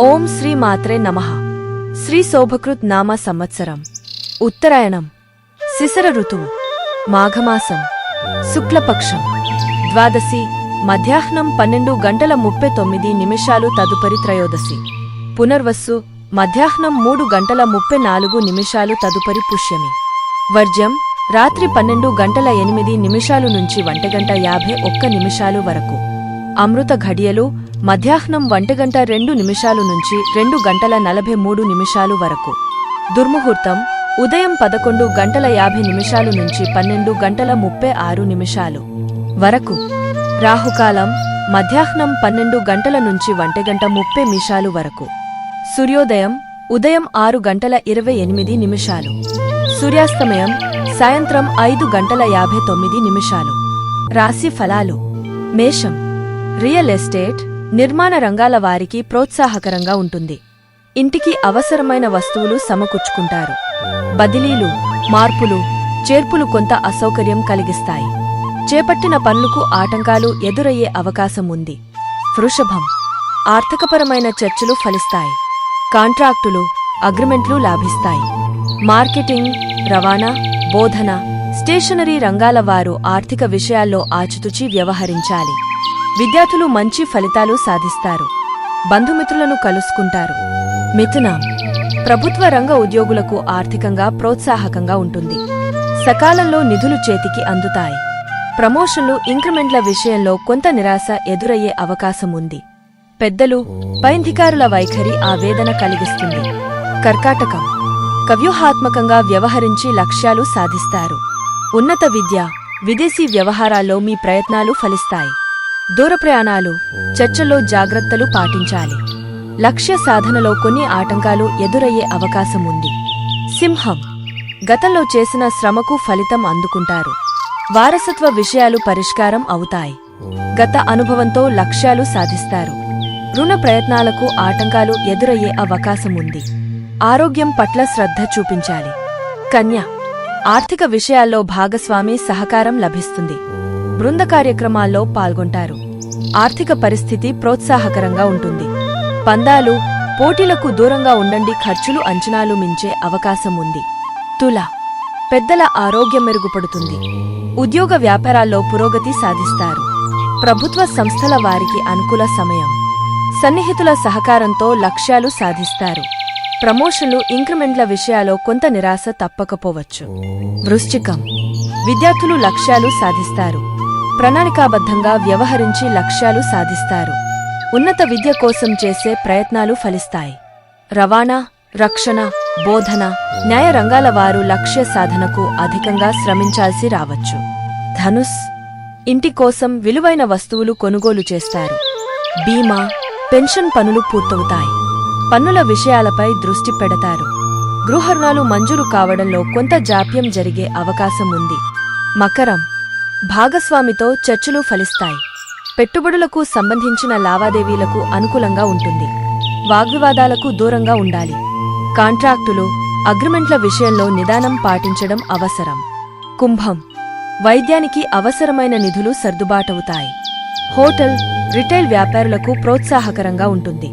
ఓం శ్రీ మాత్రే నమః. శ్రీ శోభకృత్ నామ సంవత్సరం. ఉత్తరాయణం. శిశర ఋతువు. మాఘమాసం. శుక్లపక్షం. ద్వాదశి. మధ్యాహ్నం పన్నెండు గంటల ముప్పై తొమ్మిది నిమిషాలు తదుపరి త్రయోదశి. పునర్వస్సు మధ్యాహ్నం మూడు గంటల ముప్పై నాలుగు నిమిషాలు తదుపరి పుష్యమి. వర్జ్యం. రాత్రి పన్నెండు గంటల ఎనిమిది నిమిషాలు నుంచి వంటగంట యాభై ఒక్క నిమిషాలు వరకు. అమృత ఘడియలు. మధ్యాహ్నం వంటగంట రెండు నిమిషాలు నుంచి రెండు గంటల నలభై మూడు నిమిషాలు వరకు. దుర్ముహూర్తం ఉదయం పదకొండు గంటల యాభై నిమిషాలు నుంచి పన్నెండు గంటల ముప్పై ఆరు నిమిషాలు వరకు. రాహుకాలం మధ్యాహ్నం పన్నెండు గంటల నుంచి వంటగంట ముప్పై నిమిషాలు వరకు. సూర్యోదయం ఉదయం ఆరు గంటల ఇరవై ఎనిమిది నిమిషాలు. సూర్యాస్తమయం సాయంత్రం ఐదు గంటల యాభై తొమ్మిది నిమిషాలు. రాశి ఫలాలు. మేషం రియల్ ఎస్టేట్ నిర్మాణ రంగాల వారికి ప్రోత్సాహకరంగా ఉంటుంది. ఇంటికి అవసరమైన వస్తువులు సమకూర్చుకుంటారు. బదిలీలు మార్పులు చేర్పులు కొంత అసౌకర్యం కలిగిస్తాయి. చేపట్టిన పనులకు ఆటంకాలు ఎదురయ్యే అవకాశం ఉంది. వృషభం ఆర్థికపరమైన చర్చలు ఫలిస్తాయి. కాంట్రాక్టులు అగ్రిమెంట్లు లాభిస్తాయి. మార్కెటింగ్ రవాణా బోధన స్టేషనరీ రంగాల వారు ఆర్థిక విషయాల్లో ఆచితూచి వ్యవహరించాలి. విద్యార్థులు మంచి ఫలితాలు సాధిస్తారు. బంధుమిత్రులను కలుసుకుంటారు. మిథునం ప్రభుత్వ రంగ ఉద్యోగులకు ఆర్థికంగా ప్రోత్సాహకంగా ఉంటుంది. సకాలంలో నిధులు చేతికి అందుతాయి. ప్రమోషన్లు ఇంక్రిమెంట్ల విషయంలో కొంత నిరాశ ఎదురయ్యే అవకాశం ఉంది. పెద్దలు పైంధికారుల వైఖరి ఆవేదన కలిగిస్తుంది. కర్కాటకం కవ్యూహాత్మకంగా వ్యవహరించి లక్ష్యాలు సాధిస్తారు. ఉన్నత విద్య విదేశీ వ్యవహారాల్లో మీ ప్రయత్నాలు ఫలిస్తాయి. దూర ప్రయాణాలు చర్చల్లో జాగ్రత్తలు పాటించాలి. లక్ష్య సాధనలో కొన్ని ఆటంకాలు ఎదురయ్యే అవకాశం ఉంది. సింహం. గతంలో చేసిన శ్రమకు ఫలితం అందుకుంటారు. వారసత్వ విషయాలు పరిష్కారం అవుతాయి. గత అనుభవంతో లక్ష్యాలు సాధిస్తారు. రుణ ప్రయత్నాలకు ఆటంకాలు ఎదురయ్యే అవకాశం ఉంది. ఆరోగ్యం పట్ల శ్రద్ధ చూపించాలి. కన్య. ఆర్థిక విషయాల్లో భాగస్వామి సహకారం లభిస్తుంది. బృంద కార్యక్రమాల్లో పాల్గొంటారు. ఆర్థిక పరిస్థితి ప్రోత్సాహకరంగా ఉంటుంది. పందాలు పోటీలకు దూరంగా ఉండండి ఖర్చులు అంచనాలు మించే అవకాశం ఉంది. తుల పెద్దల ఆరోగ్యం మెరుగుపడుతుంది. ఉద్యోగ వ్యాపారాల్లో పురోగతి సాధిస్తారు. ప్రభుత్వ సంస్థల వారికి అనుకూల సమయం. సన్నిహితుల సహకారంతో లక్ష్యాలు సాధిస్తారు. ప్రమోషన్లు ఇంక్రిమెంట్ల విషయాల్లో కొంత నిరాశ తప్పకపోవచ్చు. వృశ్చికం విద్యార్థులు లక్ష్యాలు సాధిస్తారు. ప్రణాళికాబద్ధంగా వ్యవహరించి లక్ష్యాలు సాధిస్తారు. ఉన్నత విద్య కోసం చేసే ప్రయత్నాలు ఫలిస్తాయి. రవాణా రక్షణ బోధన న్యాయ రంగాల వారు లక్ష్య సాధనకు అధికంగా శ్రమించాల్సి రావచ్చు. ధనుస్ ఇంటి కోసం విలువైన వస్తువులు కొనుగోలు చేస్తారు. బీమా పెన్షన్ పనులు పూర్తవుతాయి. పన్నుల విషయాలపై దృష్టి పెడతారు. గృహ రుణాలు మంజూరు కావడంలో కొంత జాప్యం జరిగే అవకాశం ఉంది. మకరం భాగస్వామితో చర్చలు ఫలిస్తాయి. పెట్టుబడులకు సంబంధించిన లావాదేవీలకు అనుకూలంగా ఉంటుంది. వాగ్వివాదాలకు దూరంగా ఉండాలి. కాంట్రాక్టులు అగ్రిమెంట్ల విషయంలో నిదానం పాటించడం అవసరం. కుంభం. వైద్యానికి అవసరమైన నిధులు సర్దుబాటవుతాయి. హోటల్ రిటైల్ వ్యాపారులకు ప్రోత్సాహకరంగా ఉంటుంది.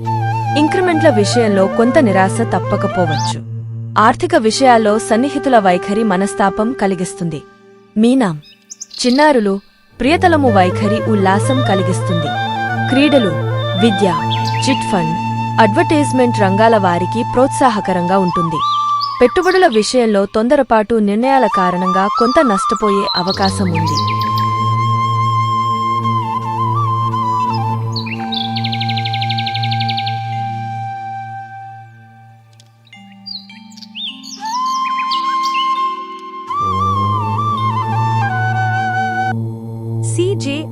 ఇంక్రిమెంట్ల విషయంలో కొంత నిరాశ తప్పకపోవచ్చు. ఆర్థిక విషయాల్లో సన్నిహితుల వైఖరి మనస్తాపం కలిగిస్తుంది. మీనాం. చిన్నారులు ప్రియతలము వైఖరి ఉల్లాసం కలిగిస్తుంది. క్రీడలు విద్య చిట్ ఫండ్ అడ్వర్టైజ్మెంట్ రంగాల వారికి ప్రోత్సాహకరంగా ఉంటుంది. పెట్టుబడుల విషయంలో తొందరపాటు నిర్ణయాల కారణంగా కొంత నష్టపోయే అవకాశం ఉంది.